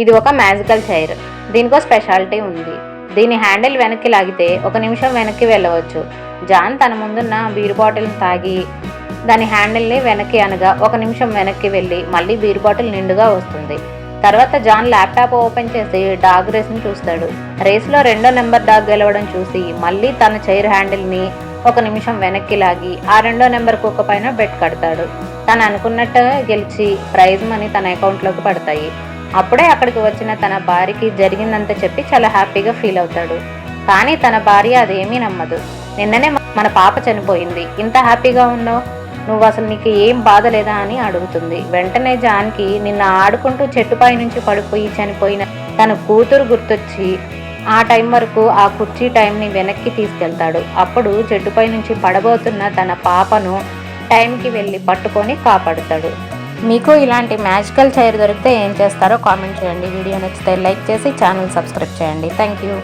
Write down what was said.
ఇది ఒక magical chair. దీనికో speciality ఉంది. దీని హ్యాండిల్ వెనక్కి లాగితే ఒక నిమిషం వెనక్కి వెళ్ళవచ్చు. జాన్ తన ముందున్న బీర్ బాటిల్ని తాగి దాని హ్యాండిల్ని వెనక్కి అనగా ఒక నిమిషం వెనక్కి వెళ్ళి మళ్ళీ బీర్ బాటిల్ నిండుగా వస్తుంది. తర్వాత జాన్ ల్యాప్టాప్ ఓపెన్ చేసి డాగ్ రేస్ని చూస్తాడు. రేస్లో రెండో నెంబర్ డాగ్ గెలవడం చూసి మళ్ళీ తన చైర్ హ్యాండిల్ని ఒక నిమిషం వెనక్కి లాగి ఆ రెండో నెంబర్ కుక్క పైన బెట్ కడతాడు. తను అనుకున్నట్టు గెలిచి ప్రైజ్ మనీ తన అకౌంట్లోకి పడతాయి. అప్పుడే అక్కడికి వచ్చిన తన భార్యకి జరిగిందంతా చెప్పి చాలా హ్యాపీగా ఫీల్ అవుతాడు. కానీ తన భార్య అదేమీ నమ్మదు. నిన్ననే మన పాప చనిపోయింది. ఇంత హ్యాపీగా ఉన్నావు? నువ్వు అసలు నీకు ఏం బాధ లేదా అని అడుగుతుంది. వెంటనే జాన్కి నిన్న ఆడుకుంటూ చెట్టుపై నుంచి పడిపోయి చనిపోయిన తన కూతురు గుర్తొచ్చి ఆ టైం వరకు ఆ కుర్చీ టైంని వెనక్కి తీసుకెళ్తాడు. అప్పుడు చెట్టుపై నుంచి పడబోతున్న తన పాపను టైంకి వెళ్ళి పట్టుకొని కాపాడుతాడు. మీకు ఇలాంటి మ్యాజికల్ చైర్ దొరికితే ఏం చేస్తారో కామెంట్ చేయండి. వీడియో నచ్చితే లైక్ చేసి ఛానల్ సబ్స్క్రైబ్ చేయండి. Thank you